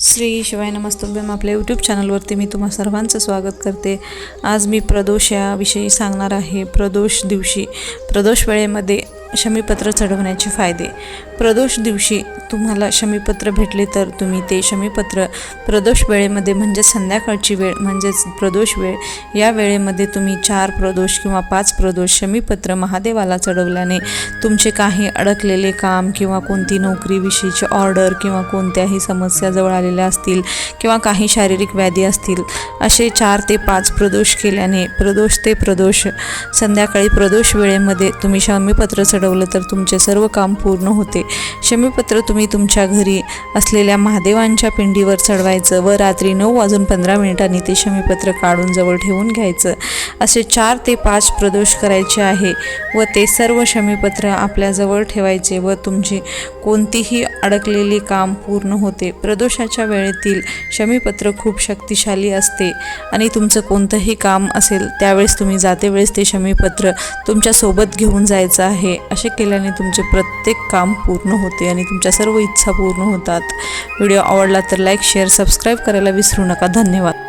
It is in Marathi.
श्री शिवाय नमस्तुभ्यम आपल्या यूट्यूब चॅनलवरती मी तुम्हा सर्वांचं स्वागत करते. आज मी प्रदोष याविषयी सांगणार आहे. प्रदोष दिवशी प्रदोष वेळेमध्ये शमीपत्र चढवण्याचे फायदे. प्रदोष दिवशी तुम्हाला शमीपत्र भेटले तर तुम्ही ते शमीपत्र प्रदोष वेळेमध्ये म्हणजे संध्याकाळची वेळ म्हणजेच प्रदोष वेळ या वेळेमध्ये तुम्ही चार प्रदोष किंवा पाच प्रदोष शमीपत्र महादेवाला चढवल्याने तुमचे काही अडकलेले काम किंवा कोणती नोकरीविषयीची ऑर्डर किंवा कोणत्याही समस्या जवळ आलेल्या असतील किंवा काही शारीरिक व्याधी असतील असे चार ते पाच प्रदोष केल्याने प्रदोष ते प्रदोष संध्याकाळी प्रदोष वेळेमध्ये तुम्ही शमीपत्र चढवलं तर तुमचे सर्व काम पूर्ण होते. शमीपत्र तुम्ही तुमच्या घरी असलेल्या महादेवांच्या पिंडीवर चढवायचं व रात्री नऊ वाजून पंधरा मिनिटांनी ते शमीपत्र काढून जवळ ठेवून घ्यायचं. असे चार ते पाच प्रदोष करायचे आहे व ते सर्व शमीपत्र आपल्याजवळ ठेवायचे व तुमची कोणतीही अडकलेली काम पूर्ण होते. प्रदोषाच्या वेळेतील शमीपत्र खूप शक्तिशाली असते आणि तुमचं कोणतंही काम असेल त्यावेळेस तुम्ही जाते वेळेस ते शमीपत्र तुमच्यासोबत घेऊन जायचं आहे. असे केल्याने तुमचे प्रत्येक काम पूर्ण होते आणि तुमच्या सर्व इच्छा पूर्ण होतात. व्हिडिओ आवडला तर लाईक शेअर सबस्क्राईब करायला विसरू नका. धन्यवाद.